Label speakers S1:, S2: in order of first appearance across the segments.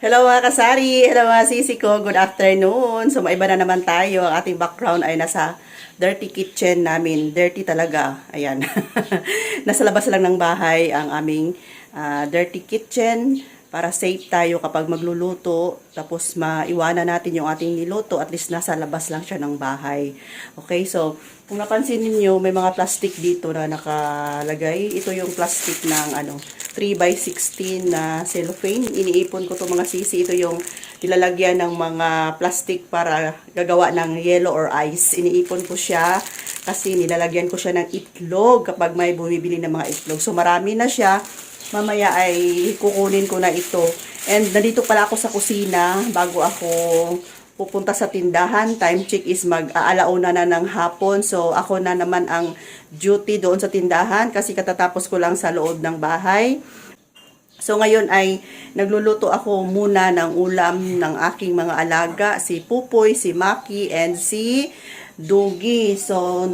S1: Hello mga kasari, hello mga sisi ko, good afternoon. So maiba na naman tayo, ang ating background ay nasa dirty kitchen namin. Dirty talaga, ayan. nasa labas lang ng bahay ang aming ah, dirty kitchen para safe tayo kapag magluluto tapos maiwanan natin yung ating niluto at least nasa labas lang siya ng bahay. Okay, so kung napansin niyo may mga plastic dito na nakalagay. Ito yung plastic ng ano 3 by 16 na cellophane. Iniipon ko to mga sisi. Ito yung nilalagyan ng mga plastic para gagawa ng yellow or ice. Iniipon ko siya kasi nilalagyan ko siya ng itlog kapag may bumibili ng mga itlog. So marami na siya mamaya ay kukunin ko na ito. And nandito pala ako sa kusina bago ako pupunta sa tindahan. Time check is mag-aalauna na ng hapon. So ako na naman ang duty doon sa tindahan kasi katatapos ko lang sa loob ng bahay. So ngayon ay nagluluto ako muna ng ulam ng aking mga alaga, si Pupoy, si Maki, and si Dugi. So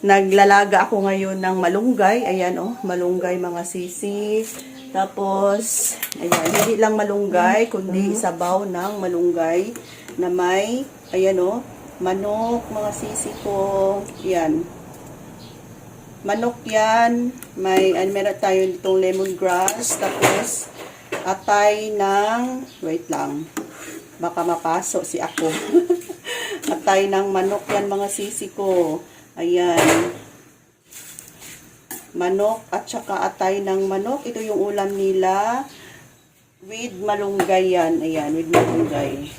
S1: naglalaga ako ngayon ng malunggay. Ayan oh, malunggay mga sisi. Tapos, ayan, hindi lang malunggay, kundi sabaw ng malunggay na may, ayan oh, manok, mga sisi ko. Yan. Manok yan. May, ano, meron tayo ditong lemongrass. Tapos, atay ng, wait lang. Baka mapaso si ako. atay ng manok yan mga sisi ko. Ayan. Manok at saka atay ng manok. Ito yung ulam nila. With malunggay yan. Ayan, with malunggay.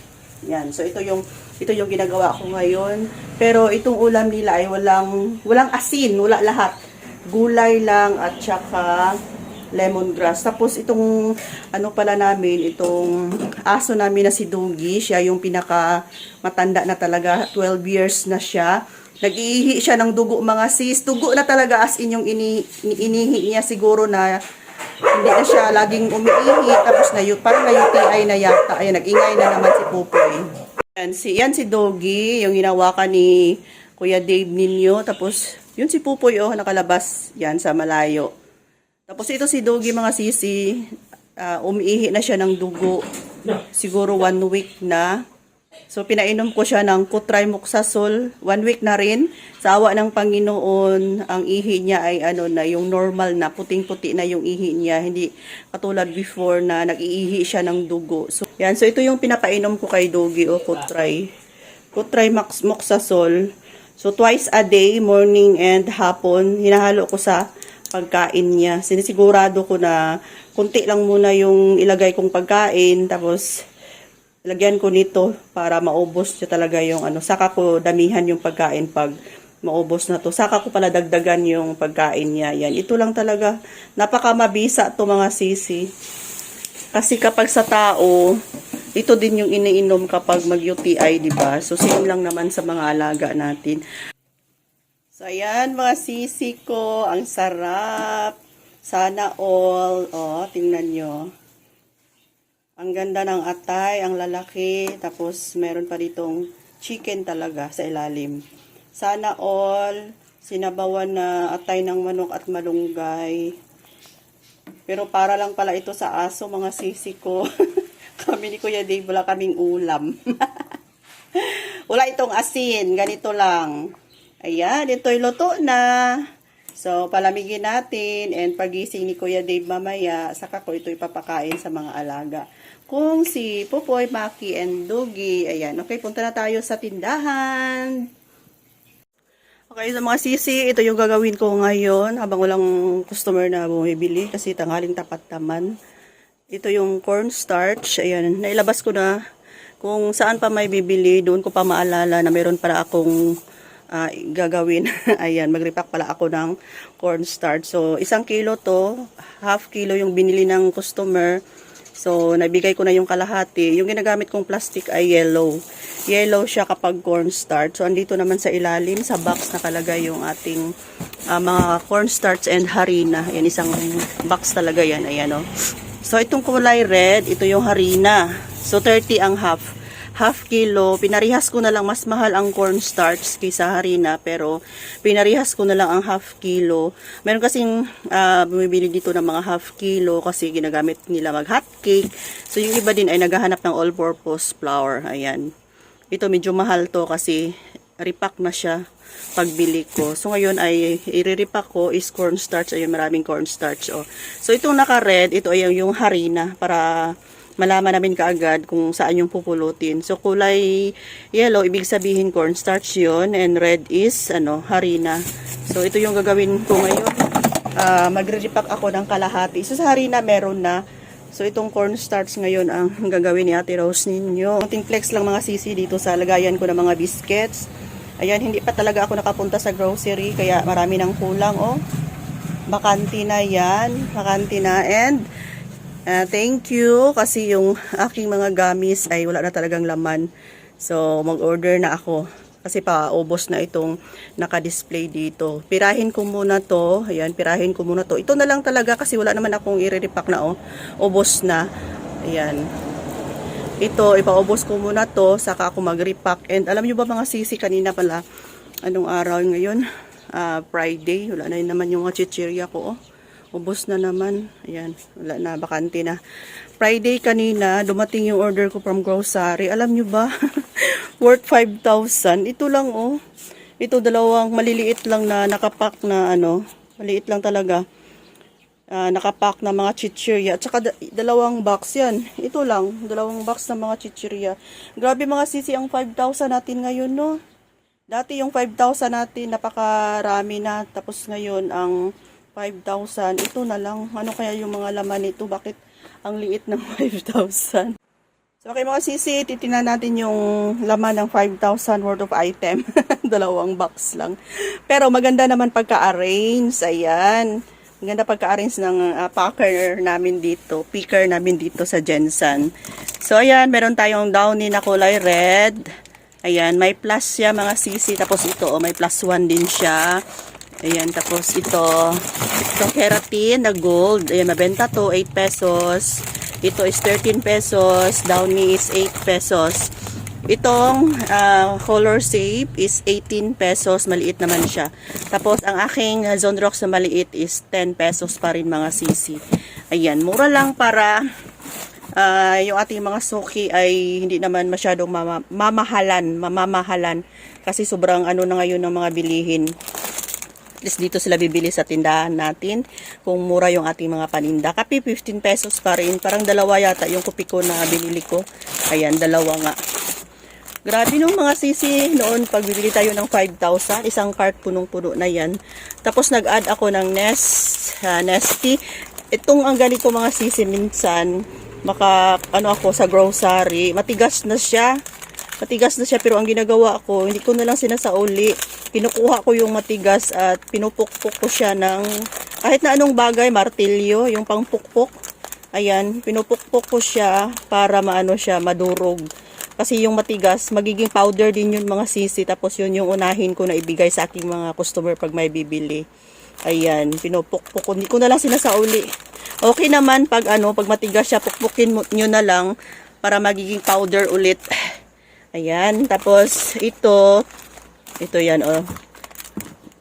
S1: Yan. So, ito yung ito yung ginagawa ko ngayon. Pero itong ulam nila ay walang walang asin, wala lahat. Gulay lang at saka lemongrass. Tapos itong ano pala namin, itong aso namin na si Dugi, siya yung pinaka matanda na talaga, 12 years na siya. Nag-iihi siya ng dugo mga sis. Dugo na talaga as in yung ini, inihi niya siguro na hindi na siya laging umiihi tapos na parang na UTI na yata. Ayan, nag-ingay na naman si Pupoy. Yan si, yan si Doggy, yung hinawakan ni Kuya Dave ninyo. Tapos, yun si Pupoy, oh, nakalabas yan sa malayo. Tapos ito si Doggy, mga sisi, ah, umiihi na siya ng dugo. Siguro one week na. So, pinainom ko siya ng Muksasol. One week na rin. Sa awa ng Panginoon, ang ihi niya ay ano na, yung normal na, puting-puti na yung ihi niya. Hindi katulad before na nag-iihi siya ng dugo. So, yan. So, ito yung pinapainom ko kay Dogi o Kutray. Kutray Max Moksasol. So, twice a day, morning and hapon, hinahalo ko sa pagkain niya. Sinisigurado ko na kunti lang muna yung ilagay kong pagkain. Tapos, lagyan ko nito para maubos niya talaga yung ano. Saka ko damihan yung pagkain pag maubos na to. Saka ko pala dagdagan yung pagkain niya. Yan. Ito lang talaga. Napaka mabisa to mga sisi. Kasi kapag sa tao, ito din yung iniinom kapag mag-UTI, di ba? So, same lang naman sa mga alaga natin. So, ayan, mga sisi ko. Ang sarap. Sana all. Oh, tingnan nyo. Ang ganda ng atay, ang lalaki. Tapos, meron pa ditong chicken talaga sa ilalim. Sana all. Sinabawan na atay ng manok at malunggay. Pero para lang pala ito sa aso, mga sisi ko. Kami ni Kuya Dave, wala kaming ulam. wala itong asin, ganito lang. Ayan, ito'y luto na. So, palamigin natin and pagising ni Kuya Dave mamaya, saka ko ito ipapakain sa mga alaga. Kung si Pupoy, Maki, and Dugi, ayan. Okay, punta na tayo sa tindahan. Okay, so mga sisi, ito yung gagawin ko ngayon habang walang customer na bumibili kasi tanghaling tapat naman. Ito yung cornstarch. Ayan, nailabas ko na kung saan pa may bibili. Doon ko pa maalala na meron para akong ah, gagawin. Ayan, magrepack pala ako ng cornstarch. So, isang kilo to. Half kilo yung binili ng customer. So, nabigay ko na yung kalahati. Yung ginagamit kong plastic ay yellow. Yellow siya kapag cornstarch. So, andito naman sa ilalim, sa box nakalagay yung ating ah, mga cornstarch and harina. Yan, isang box talaga yan. Ayan, oh. So, itong kulay red, ito yung harina. So, 30 ang half. Half kilo. Pinarihas ko na lang, mas mahal ang cornstarch kaysa harina, pero pinarihas ko na lang ang half kilo. Meron kasing ah, bumibili dito ng mga half kilo kasi ginagamit nila mag hot cake. So yung iba din ay naghahanap ng all-purpose flour. Ayan. Ito medyo mahal to kasi repack na siya pagbili ko. So ngayon ay i-repack ko is cornstarch. Ayun, maraming cornstarch. Oh. So itong naka-red, ito ay yung harina para malaman namin kaagad kung saan yung pupulutin. So kulay yellow, ibig sabihin cornstarch yon and red is ano harina. So ito yung gagawin ko ngayon. Ah, magre-repack ako ng kalahati. So sa harina meron na. So itong cornstarch ngayon ang gagawin ni Ate Rose ninyo. Konting flex lang mga sisi dito sa lagayan ko ng mga biscuits. Ayan, hindi pa talaga ako nakapunta sa grocery kaya marami nang kulang oh. Bakanti na yan, bakanti na and uh, thank you kasi yung aking mga gamis ay wala na talagang laman. So mag-order na ako kasi paubos na itong naka-display dito. Pirahin ko muna to. Ayan, pirahin ko muna to. Ito na lang talaga kasi wala naman akong i-repack na oh. Ubos na. Ayan. Ito, ipaubos ko muna to, saka ako mag-repack. And alam nyo ba mga sisi, kanina pala, anong araw ngayon? Ah, Friday. Wala na yun naman yung chichirya ko, oh. Ubos na naman. Ayan, wala na, bakante na. Friday kanina, dumating yung order ko from grocery. Alam nyo ba? Worth 5,000. Ito lang, oh. Ito, dalawang maliliit lang na nakapack na, ano, maliit lang talaga ah, nakapack na mga chichirya. At saka da- dalawang box yan. Ito lang, dalawang box na mga chichirya. Grabe mga sisi ang 5,000 natin ngayon, no? Dati yung 5,000 natin, napakarami na. Tapos ngayon, ang 5,000, ito na lang. Ano kaya yung mga laman nito? Bakit ang liit ng 5,000? So, okay mga sisi, titinan natin yung laman ng 5,000 worth of item. Dalawang box lang. Pero maganda naman pagka-arrange. Ayan. Ang ganda pagka-arrange ng ah, packer namin dito, picker namin dito sa Jensen. So, ayan, meron tayong downy na kulay red. Ayan, may plus siya mga sisi. Tapos ito, oh, may plus 1 din siya. Ayan, tapos ito, itong keratin na gold. Ayan, mabenta to, 8 pesos. Ito is 13 pesos. Downy is 8 pesos. Itong ah, color shape is 18 pesos. Maliit naman siya. Tapos, ang aking uh, Zone Rocks na maliit is 10 pesos pa rin mga sisi. Ayan, mura lang para ah, yung ating mga suki ay hindi naman masyadong mama- mamahalan, mamamahalan. Kasi sobrang ano na ngayon ng mga bilihin. At least dito sila bibili sa tindahan natin kung mura yung ating mga paninda. Kape 15 pesos pa rin. Parang dalawa yata yung kupi ko na binili ko. Ayan, dalawa nga. Grabe nung mga sisi noon pag bibili tayo ng 5,000, isang cart punong-puno na yan. Tapos nag-add ako ng Nest, uh, Nesty. Itong ang ganito mga sisi minsan, maka ano ako sa grocery, matigas na siya. Matigas na siya pero ang ginagawa ko, hindi ko na lang sinasauli. Kinukuha ko yung matigas at pinupukpok ko siya ng kahit na anong bagay, martilyo, yung pangpukpok. Ayan, pinupukpok ko siya para maano siya, madurog. Kasi yung matigas, magiging powder din yun mga sisi. Tapos yun yung unahin ko na ibigay sa aking mga customer pag may bibili. Ayan, pinupukpok ko. Hindi ko na lang sinasauli. Okay naman pag ano, pag matigas siya, pukpukin nyo na lang para magiging powder ulit. Ayan, tapos ito, ito yan oh.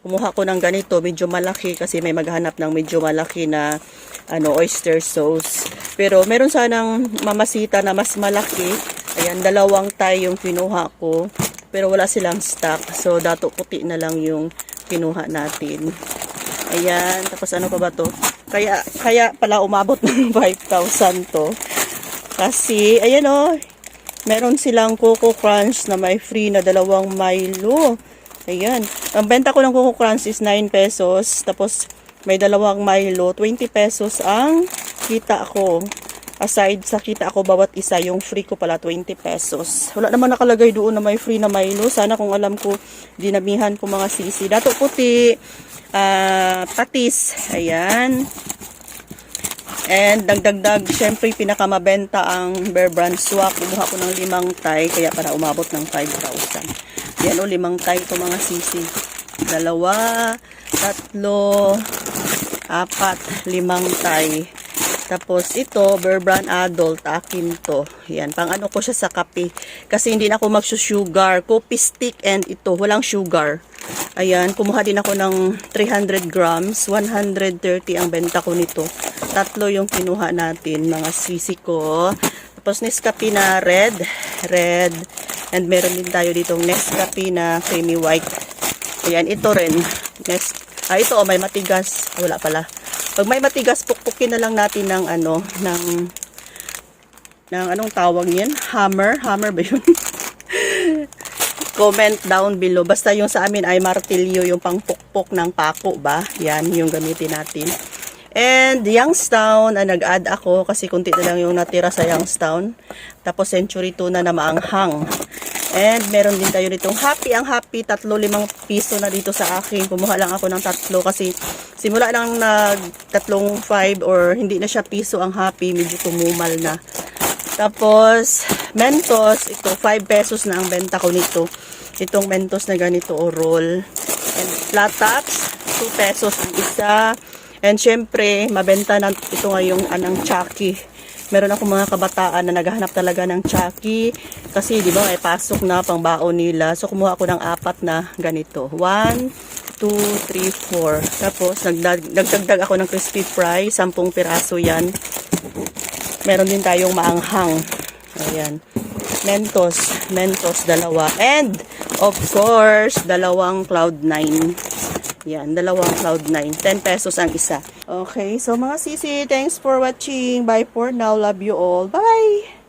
S1: Kumuha ko ng ganito, medyo malaki kasi may maghanap ng medyo malaki na ano oyster sauce. Pero meron sanang mamasita na mas malaki. Ayan, dalawang tay yung kinuha ko. Pero wala silang stock. So, dato puti na lang yung kinuha natin. Ayan, tapos ano pa ba to? Kaya, kaya pala umabot ng 5,000 to. Kasi, ayan o, meron silang Coco Crunch na may free na dalawang Milo. Ayan. Ang benta ko ng Coco Crunch is 9 pesos. Tapos, may dalawang Milo. 20 pesos ang kita ko. Aside sa kita ako bawat isa, yung free ko pala 20 pesos. Wala naman nakalagay doon na may free na Milo. Sana kung alam ko, dinamihan ko mga sisi. Dato puti, ah, patis. Ayan. And dagdagdag, syempre pinakamabenta ang Bear Brand Swak. Kumuha ko ng limang tay, kaya para umabot ng 5,000. Yan o, limang tay ito mga sisi. Dalawa, tatlo, apat, limang tay. Tapos ito, Bear Adult, akin to. Yan, pang ano ko siya sa kape. Kasi hindi na ako magsusugar. Coffee stick and ito, walang sugar. Ayan, kumuha din ako ng 300 grams. 130 ang benta ko nito. Tatlo yung kinuha natin, mga sisi ko. Tapos Nescafe na red, red. And meron din tayo ditong Nescafe na creamy white. Ayan, ito rin. Nes ah, ito, oh, may matigas. Wala pala. Pag may matigas, pukpukin na lang natin ng ano, ng, ng anong tawag niyan? Hammer? Hammer ba yun? Comment down below. Basta yung sa amin ay martilyo, yung pangpukpok ng pako ba? Yan, yung gamitin natin. And Youngstown, ah, nag-add ako kasi kunti na lang yung natira sa Youngstown. Tapos Century Tuna na maanghang. And meron din tayo ditong happy ang happy, tatlo limang piso na dito sa akin. Kumuha lang ako ng tatlo kasi simula lang nag tatlong 5 or hindi na siya piso ang happy, medyo tumumal na. Tapos Mentos, ito 5 pesos na ang benta ko nito. Itong Mentos na ganito o roll. And flat tops, 2 pesos ang isa. And syempre, mabenta na ito ngayong anang Chucky meron ako mga kabataan na naghahanap talaga ng Chucky kasi di ba may pasok na pang baon nila. So kumuha ako ng apat na ganito. 1, 2, 3, 4 tapos nagdag, nagdagdag ako ng crispy fry. 10 piraso yan. Meron din tayong maanghang. Ayan. Mentos. Mentos dalawa. And of course dalawang cloud 9 yan, dalawang cloud 9. 10 pesos ang isa. Okay, so mga sisi, thanks for watching. Bye for now. Love you all. Bye!